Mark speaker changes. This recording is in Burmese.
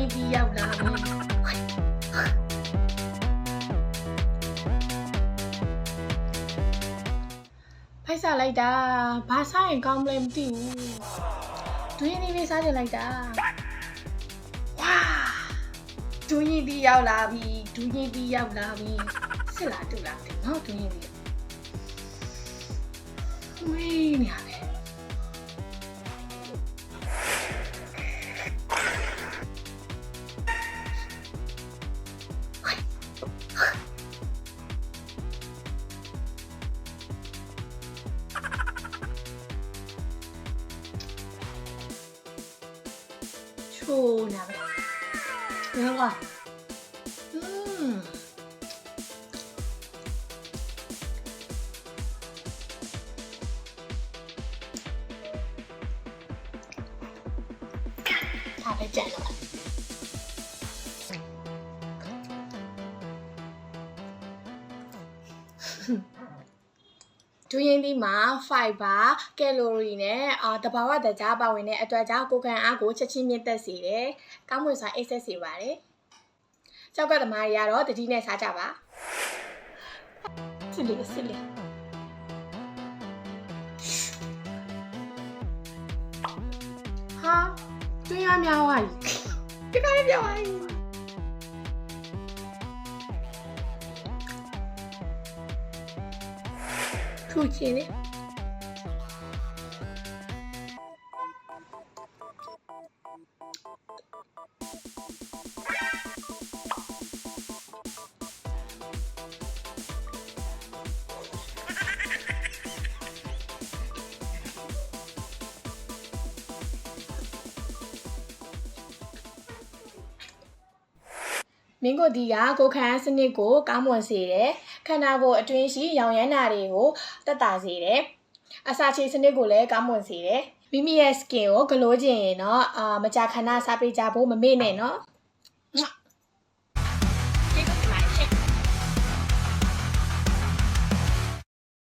Speaker 1: ရင်တီရောက်လာပြီဖိုက်စားလိုက်တာဘာစားရင်ကောင်းမလဲမသိဘူးဒွင်းနေလေးစားကြလိုက်တာဝါဒွင်းရင်တီရောက်လာပြီဒွင်းရင်တီရောက်လာပြီစစ်လာတူလာတယ်နော်ဒွင်းရင်တီဝေးနေရတယ် ချိုးနေပဲဘယ်ကွာอืมဒါပဲကြံတော့ ဒူရင်ဒီမှာ fiber calorie နဲ့အာတဘာဝတကြားပါဝင်တဲ့အတွက်ကြောင့်ကိုယ်ခံအားကိုချက်ချင်းမြင့်တက်စေတယ်။ကောင်းမွန်စွာအိပ်ဆက်စေပါတယ်။ကြောက်ကသမားတွေကတော့တတိနဲ့စားကြပါ။စစ်လေစစ်လေဟာတွင်းရများသွားပြီ။ဒီကနေ့ပြောင်းသွားပြီ။ထူချင် လေ မင်းကိုဒီကကိုယ်ခံအားစနစ်ကိုကောင်းမွန်စေတယ်ခန္ဓာကိုယ်အတွင်းရှိရောင်ရမ်းတာတွေကိုတက်တာစေတယ်အစာချေစနစ်ကိုလည်းကောင်းမွန်စေတယ်မိမိရဲ့ skin ကိုဂလိုးကျင်ရင်တော့အာမကြာခဏစားပေးကြဖို့မမေ့နဲ့နော်